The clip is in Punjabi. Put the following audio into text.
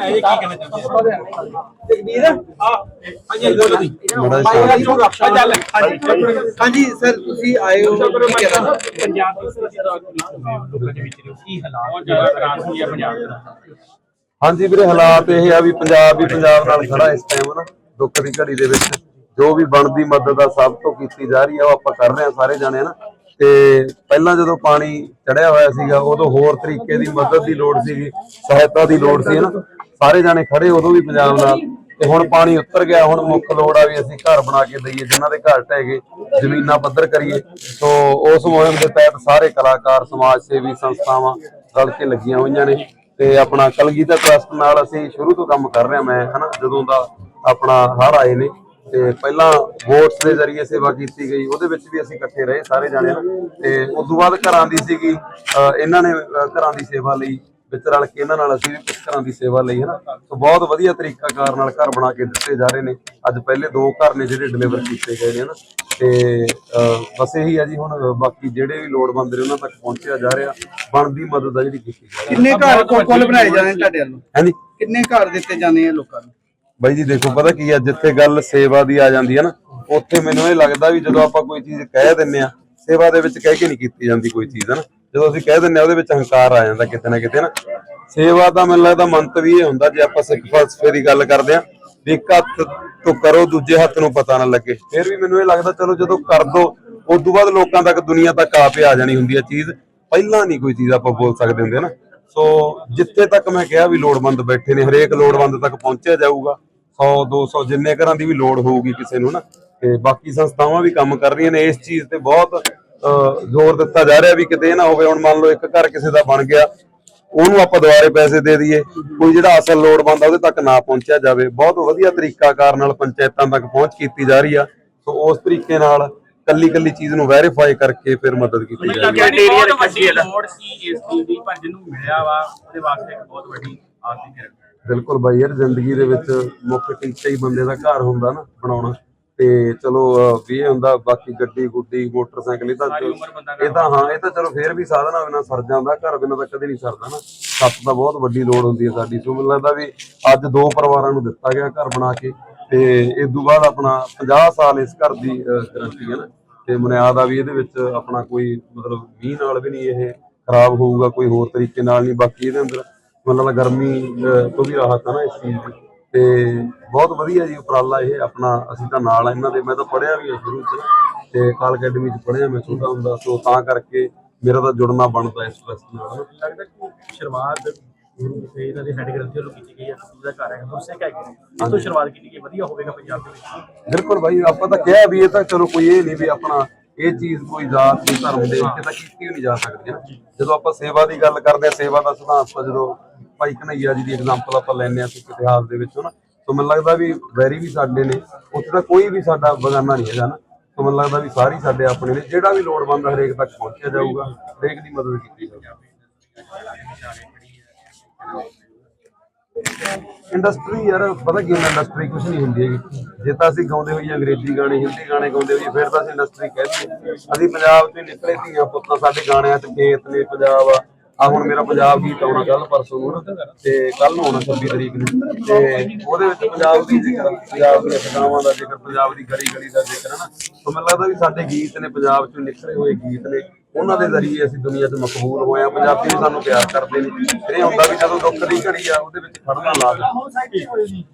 ਇਹ ਕੀ ਕਹਿਣਾ ਚਾਹੁੰਦੇ ਆ ਜਗਵੀਰ? ਆ ਹਾਂਜੀ ਬੋਲੋ ਜੀ। ਬੜਾ ਆ ਚੱਲ ਹਾਂਜੀ। ਹਾਂਜੀ ਸਰ ਤੁਸੀਂ ਆਏ ਹੋ ਕੀ ਕਹਿਣਾ? ਪੰਜਾਬ ਦੀ ਸਥਿਤੀ ਦਾ ਲੋਕਾਂ ਦੇ ਵਿੱਚ ਕੀ ਹਾਲਾਤ ਜਿਹੜਾ ਰਾਤ ਹੋਈ ਹੈ ਪੰਜਾਬ ਦਾ। ਹਾਂਜੀ ਵੀਰੇ ਹਾਲਾਤ ਇਹ ਆ ਵੀ ਪੰਜਾਬ ਵੀ ਪੰਜਾਬ ਨਾਲ ਖੜਾ ਇਸ ਟਾਈਮ ਨਾ ਦੁੱਖ ਦੀ ਘੜੀ ਦੇ ਵਿੱਚ ਜੋ ਵੀ ਬਣਦੀ ਮਦਦ ਆ ਸਭ ਤੋਂ ਕੀਤੀ ਜਾ ਰਹੀ ਆ ਉਹ ਆਪਾਂ ਕਰ ਰਹੇ ਆ ਸਾਰੇ ਜਾਣੇ ਨਾ ਤੇ ਪਹਿਲਾਂ ਜਦੋਂ ਪਾਣੀ ਚੜਿਆ ਹੋਇਆ ਸੀਗਾ ਉਦੋਂ ਹੋਰ ਤਰੀਕੇ ਦੀ ਮਦਦ ਦੀ ਲੋੜ ਸੀਗੀ ਸਹਾਇਤਾ ਦੀ ਲੋੜ ਸੀ ਨਾ ਸਾਰੇ ਜਾਣੇ ਖੜੇ ਉਦੋਂ ਵੀ ਪੰਜਾਬ ਨਾਲ। ਤੇ ਹੁਣ ਪਾਣੀ ਉੱਤਰ ਗਿਆ ਹੁਣ ਮੁੱਖ ਲੋੜ ਆ ਵੀ ਅਸੀਂ ਘਰ ਬਣਾ ਕੇ ਦਈਏ ਜਿਨ੍ਹਾਂ ਦੇ ਘਰ ਗਏ ਜ਼ਮੀਨਾਂ ਪੱਧਰ ਕਰੀਏ। ਸੋ ਉਸ ਮੁਹਿੰਮ ਦੇ ਤਹਿਤ ਸਾਰੇ ਕਲਾਕਾਰ ਸਮਾਜ ਸੇਵੀ ਸੰਸਥਾਵਾਂ ਰਲ ਕੇ ਲੱਗੀਆਂ ਹੋਈਆਂ ਨੇ। ਤੇ ਆਪਣਾ ਕਲਗੀਧਰ ਟਰਸਟ ਨਾਲ ਅਸੀਂ ਸ਼ੁਰੂ ਤੋਂ ਕੰਮ ਕਰ ਰਹੇ ਹਾਂ ਮੈਂ ਹਨਾ? ਜਦੋਂ ਦਾ ਆਪਣਾ ਹੜ ਆਏ ਨੇ। ਤੇ ਪਹਿਲਾਂ ਵੋਟਸ ਦੇ ਜ਼ਰੀਏ ਸੇਵਾ ਕੀਤੀ ਗਈ ਉਹਦੇ ਵਿੱਚ ਵੀ ਅਸੀਂ ਇਕੱਠੇ ਰਹੇ ਸਾਰੇ ਜਾਣੇ। ਤੇ ਉਸ ਤੋਂ ਬਾਅਦ ਘਰਾਂ ਦੀ ਸੀਗੀ ਇਹਨਾਂ ਨੇ ਘਰਾਂ ਦੀ ਸੇਵਾ ਲਈ ਵਿੱਚ ਰਲ ਕੇ ਇਹਨਾਂ ਨਾਲ ਅਸੀਂ ਵੀ ਕੁਝ ਘਰਾਂ ਦੀ ਸੇਵਾ ਲਈ ਹਨਾ ਸੋ ਬਹੁਤ ਵਧੀਆ ਤਰੀਕਾ ਕਾਰ ਨਾਲ ਘਰ ਬਣਾ ਕੇ ਦਿੱਤੇ ਜਾ ਰਹੇ ਨੇ। ਅੱਜ ਪਹਿਲੇ ਦੋ ਘਰ ਨੇ ਜਿਹੜੇ ਡਿਲੀਵਰ ਕੀਤੇ ਗਏ ਨੇ ਹਨਾ ਤੇ ਬਸ ਇਹੀ ਆ ਜੀ ਹੁਣ ਬਾਕੀ ਜਿਹੜੇ ਵੀ ਲੋੜਵੰਦ ਨੇ ਉਹਨਾਂ ਤੱਕ ਪਹੁੰਚਿਆ ਜਾ ਰਿਹਾ। ਬਣਦੀ ਮਦਦ ਆ ਜਿਹੜੀ ਕੀਤੀ ਜਾ ਰਹੀ ਕਿੰਨੇ ਘਰ ਕੋਲ ਬਣਾਏ ਜਾਣੇ ਤੁਹਾਡੇ ਵੱਲੋਂ? ਹੈ ਹਾਂਜੀ। ਕਿੰਨੇ ਘਰ ਦਿੱਤੇ ਜਾਣੇ ਆ ਲੋਕਾਂ ਨੂੰ? ਬਾਈ ਜੀ ਦੇਖੋ ਪਤਾ ਕੀ ਆ ਜਿੱਥੇ ਗੱਲ ਸੇਵਾ ਦੀ ਆ ਜਾਂਦੀ ਹੈ ਨਾ ਉੱਥੇ ਮੈਨੂੰ ਇਹ ਲੱਗਦਾ ਵੀ ਜਦੋਂ ਆਪਾਂ ਕੋਈ ਚੀਜ਼ ਕਹਿ ਦਿੰਨੇ ਆ ਸੇਵਾ ਦੇ ਵਿੱਚ ਕਹਿ ਕੇ ਨਹੀਂ ਕੀਤੀ ਜਾਂਦੀ ਕੋਈ ਚੀਜ਼ ਹੈ ਨਾ। ਜਦੋਂ ਅਸੀਂ ਕਹਿ ਦਿੰਨੇ ਆ ਉਹਦੇ ਵਿੱਚ ਹੰਕਾਰ ਆ ਜਾਂਦਾ ਕਿਤੇ ਨਾ ਕਿਤੇ ਨਾ। ਸੇਵਾ ਦਾ ਮੈਨੂੰ ਲੱਗਦਾ ਮੰਤ ਵੀ ਇਹ ਹੁੰਦਾ, ਜੇ ਆਪਾਂ ਸਿੱਖ ਫਲਸਫੇ ਦੀ ਗੱਲ ਕਰਦੇ ਆ ਵੀ ਇੱਕ ਹੱਥ ਤੋਂ ਕਰੋ, ਦੂਜੇ ਹੱਥ ਨੂੰ ਪਤਾ ਨਾ ਲੱਗੇ। ਫਿਰ ਵੀ ਮੈਨੂੰ ਇਹ ਲੱਗਦਾ, ਚਲੋ ਜਦੋਂ ਕਰ ਦੋ ਉਸ ਤੋਂ ਬਾਅਦ ਲੋਕਾਂ ਤੱਕ ਦੁਨੀਆ ਤੱਕ ਆਪੇ ਆ ਜਾਣੀ ਹੁੰਦੀ ਹੈ ਚੀਜ਼। ਪਹਿਲਾਂ ਨਹੀਂ ਕੋਈ ਚੀਜ਼ ਆਪਾਂ ਬੋਲ ਸਕਦੇ ਹੁੰਦੇ ਨਾ। ਸੋ ਜਿੱਥੇ ਤੱਕ ਮੈਂ ਕਿਹਾ ਵੀ ਲੋੜਵੰਦ ਬੈਠੇ ਨੇ, ਹਰੇਕ ਲੋੜਵੰਦ ਤੱਕ ਪਹੁੰਚਿਆ ਜਾਊਗਾ। 100 200 ਜਿੰਨੇ ਘਰਾਂ ਦੀ ਵੀ ਲੋੜ ਹੋਊਗੀ ਕਿਸੇ ਨੂੰ ਨਾ। ਤੇ ਬਾਕੀ ਸੰਸਥਾਵਾਂ ਵੀ ਕੰਮ ਕਰ ਰਹੀਆਂ ਨੇ, ਇਸ ਚੀਜ਼ ਤੇ ਬਹੁਤ ਜ਼ੋਰ ਦਿੱਤਾ ਜਾ ਰਿਹਾ ਵੀ ਕਿਤੇ ਇਹ ਨਾ ਹੋਵੇ ਹੁਣ ਮੰਨ ਲਓ ਇੱਕ ਘਰ ਕਿਸੇ ਦਾ ਬਣ ਗਿਆ ਉਹਨੂੰ ਆਪਾਂ ਦੁਬਾਰੇ ਪੈਸੇ ਦੇ ਦਈਏ ਕੋਈ ਜਿਹੜਾ ਅਸਲ ਲੋੜਵੰਦ ਆ ਉਹਦੇ ਤੱਕ ਨਾ ਪਹੁੰਚਿਆ ਜਾਵੇ। ਬਹੁਤ ਵਧੀਆ ਤਰੀਕਾ ਕਾਰ ਨਾਲ ਪੰਚਾਇਤਾਂ ਤੱਕ ਪਹੁੰਚ ਕੀਤੀ ਜਾ ਰਹੀ ਆ। ਸੋ ਉਸ ਤਰੀਕੇ ਨਾਲ ਕੱਲੀ ਕੱਲੀ ਚੀਜ਼ ਨੂੰ ਵੈਰੀਫਾਈ ਕਰਕੇ ਫਿਰ ਮਦਦ ਕੀਤੀ ਜਾ ਰਹੀ ਹੈ ਵੱਡੀ ਲੋੜ ਸੀ ਇਸ ਚੀਜ਼ ਦੀ ਪਰ ਜਿਹਨੂੰ ਮਿਲਿਆ ਵਾ ਉਹਦੇ ਵਾਸਤੇ ਇੱਕ ਬਹੁਤ ਵੱਡੀ ਆਰਥਿਕ ਕਿਰਤ ਬਿਲਕੁਲ ਬਾਈ ਯਾਰ ਜ਼ਿੰਦਗੀ ਦੇ ਵਿੱਚ ਮੁੱਖ ਟੀਚਾ ਹੀ ਬੰਦੇ ਦਾ ਘਰ ਹੁੰਦਾ ਨਾ ਬਣਾਉਣਾ। ਤੇ ਚਲੋ ਵੀ ਇਹ ਹੁੰਦਾ ਬਾਕੀ ਗੱਡੀ ਗੁੱਡੀ ਮੋਟਰਸਾਈਕਲ ਇਹ ਤਾਂ ਇਹ ਤਾਂ ਹਾਂ ਇਹ ਤਾਂ ਚਲੋ ਫੇਰ ਵੀ ਸਾਧਨਾ ਬਿਨਾਂ ਸਰ ਜਾਂਦਾ ਘਰ ਬਿਨਾਂ ਤਾਂ ਕਦੇ ਨਹੀਂ ਸਰਦਾ ਨਾ। ਸੱਤ ਤਾਂ ਬਹੁਤ ਵੱਡੀ ਲੋੜ ਹੁੰਦੀ ਹੈ ਸਾਡੀ। ਸੋ ਮੈਨੂੰ ਲੱਗਦਾ ਵੀ ਅੱਜ ਦੋ ਪਰਿਵਾਰਾਂ ਨੂੰ ਦਿੱਤਾ ਗਿਆ ਘਰ ਬਣਾ ਕੇ ਤੇ ਇਸ ਤੋਂ ਬਾਅਦ ਆਪਣਾ 50 ਸਾਲ ਇਸ ਘਰ ਦੀ ਗਰੰਟੀ ਹੈ ਨਾ। ਤੇ ਬੁਨਿਆਦ ਆ ਵੀ ਇਹਦੇ ਵਿੱਚ ਆਪਣਾ ਕੋਈ ਮਤਲਬ ਮੀਂਹ ਨਾਲ ਵੀ ਨਹੀਂ ਇਹ ਖਰਾਬ ਹੋਊਗਾ ਕੋਈ ਹੋਰ ਤਰੀਕੇ ਨਾਲ ਨਹੀਂ ਬਾਕੀ ਇਹਦੇ ਅੰਦਰ ਮਤਲਬ ਗਰਮੀ ਤੋਂ ਵੀ ਰਾਹਤ ਹੈ ਨਾ ਇਸ ਚੀਜ਼ ਦੀ। ਤੇ ਬਹੁਤ ਵਧੀਆ ਜੀ ਉਪਰਾਲਾ ਇਹ ਆਪਣਾ ਅਸੀਂ ਤਾਂ ਨਾਲ ਆ ਇਹਨਾਂ ਦੇ ਮੈਂ ਤਾਂ ਪੜਿਆ ਵੀ ਹਾਂ ਸ਼ੁਰੂ ਚ ਤੇ ਕਾਲ ਅਕੈਡਮੀ ਚ ਪੜਿਆ ਮੈਂ ਛੋਟਾ ਹੁੰਦਾ ਸੋ ਤਾਂ ਕਰਕੇ ਮੇਰਾ ਤਾਂ ਜੁੜਨਾ ਬਣਦਾ ਇਸ ਟਰਸਟ ਨਾਲ। ਲੱਗਦਾ ਕਿ ਸ਼ੁਰੂਆਤ ਗੁਰੂ ਸੇ ਇਹਨਾਂ ਦੇ ਹੈਡ ਗ੍ਰੰਥੀ ਵੱਲੋਂ ਕੀਤੀ ਗਈ ਹੈ ਘਰ ਹੈ ਗੁਰਸਿੱਖ ਹੈਗੇ ਨੇ ਇਸ ਤੋਂ ਸ਼ੁਰੂਆਤ ਕੀਤੀ ਗਈ ਵਧੀਆ ਹੋਵੇਗਾ ਪੰਜਾਬ ਦੇ ਵਿੱਚ? ਬਿਲਕੁਲ ਭਾਈ ਆਪਾਂ ਤਾਂ ਕਿਹਾ ਵੀ ਇਹ ਤਾਂ ਚਲੋ ਕੋਈ ਇਹ ਨਹੀਂ ਵੀ ਆਪਣਾ ਇਹ ਚੀਜ਼ ਕੋਈ ਜਾਤ ਕੋਈ ਧਰਮ ਦੇ ਕੇ ਤਾਂ ਕੀਤੀ ਨਹੀਂ ਜਾ ਸਕਦੀ ਜਦੋਂ ਆਪਾਂ ਸੇਵਾ ਦੀ ਗੱਲ ਕਰਦੇ ਆ ਸੇਵਾ ਦਾ ਸਿਧਾਂਤ ਤਾਂ ਜਦੋਂ ਭਾਈ ਕਨਈਆ ਜੀ ਦੀ ਐਗਜ਼ਾਮਪਲ ਆਪਾਂ ਲੈਂਦੇ ਆ ਸਿੱਖ ਇਤਿਹਾਸ ਦੇ ਵਿੱਚ ਹਨਾ ਸੋ ਮੈਨੂੰ ਲੱਗਦਾ ਵੀ ਵੈਰੀ ਵੀ ਸਾਡੇ ਨੇ, ਉੱਥੇ ਤਾਂ ਕੋਈ ਵੀ ਸਾਡਾ ਬਗਾਨਾ ਨਹੀਂ ਹੈਗਾ ਨਾ, ਸੋ ਮੈਨੂੰ ਲੱਗਦਾ ਵੀ ਸਾਰੀ ਸਾਡੇ ਆਪਣੇ ਨੇ, ਜਿਹੜਾ ਵੀ ਲੋੜਵੰਦ ਹਰੇਕ ਤੱਕ ਪਹੁੰਚਿਆ ਜਾਊਗਾ, ਹਰੇਕ ਦੀ ਮਦਦ ਕੀਤੀ ਜਾਊਗੀ। ਇੰਡਸਟਰੀ ਯਾਰ, ਪਤਾ ਕੀ ਇੰਡਸਟਰੀ ਕੁਝ ਨਹੀਂ ਹੁੰਦੀ ਹੈਗੀ। ਜੇ ਤਾਂ ਅਸੀਂ ਗਾਉਂਦੇ ਹੋਈਏ ਅੰਗਰੇਜ਼ੀ ਗਾਣੇ, ਹਿੰਦੀ ਗਾਣੇ ਗਾਉਂਦੇ ਹੋਈਏ, ਫਿਰ ਤਾਂ ਅਸੀਂ ਇੰਡਸਟਰੀ ਕਹਿੰਦੇ ਅਸੀਂ ਪੰਜਾਬ ਚ ਨਿਕਲੇ ਧੀਆਂ ਪੁੱਤਾਂ, ਸਾਡੇ ਗਾਣਿਆਂ 'ਚ ਖੇਤ ਨੇ, ਪੰਜਾਬ ਆ। ਆ ਹੁਣ ਮੇਰਾ ਪੰਜਾਬ ਗੀਤ ਆਉਣਾ ਕੱਲ ਪਰਸੋਂ ਨੂੰ ਤੇ ਕੱਲ ਨੂੰ ਆਉਣਾ 26 ਤਰੀਕ ਨੂੰ। ਤੇ ਉਹਦੇ ਵਿੱਚ ਪੰਜਾਬ ਦੀ ਜ਼ਿਕਰ, ਪੰਜਾਬ ਦੀਆਂ ਸਦਾਵਾਂ ਦਾ ਜ਼ਿਕਰ, ਪੰਜਾਬ ਦੀ ਗਲੀ ਗਲੀ ਦਾ ਜ਼ਿਕਰ ਹੈ ਸੋ ਮੈਨੂੰ ਲੱਗਦਾ ਵੀ ਸਾਡੇ ਗੀਤ ਨੇ ਪੰਜਾਬ ਚੋਂ ਨਿਕਲੇ ਹੋਏ ਗੀਤ ਨੇ, ਉਹਨਾਂ ਦੇ ਜ਼ਰੀਏ ਅਸੀਂ ਦੁਨੀਆ 'ਚ ਮਕਬੂਲ ਹੋਏ ਆ ਪੰਜਾਬੀ ਵੀ ਸਾਨੂੰ ਪਿਆਰ ਕਰਦੇ ਨੇ। ਇਹ ਹੁੰਦਾ ਵੀ ਜਦੋਂ ਦੁੱਖ ਦੀ ਘੜੀ ਆ, ਉਹਦੇ ਵਿੱਚ ਖੜਨਾ ਲਾਜ਼ਮੀ।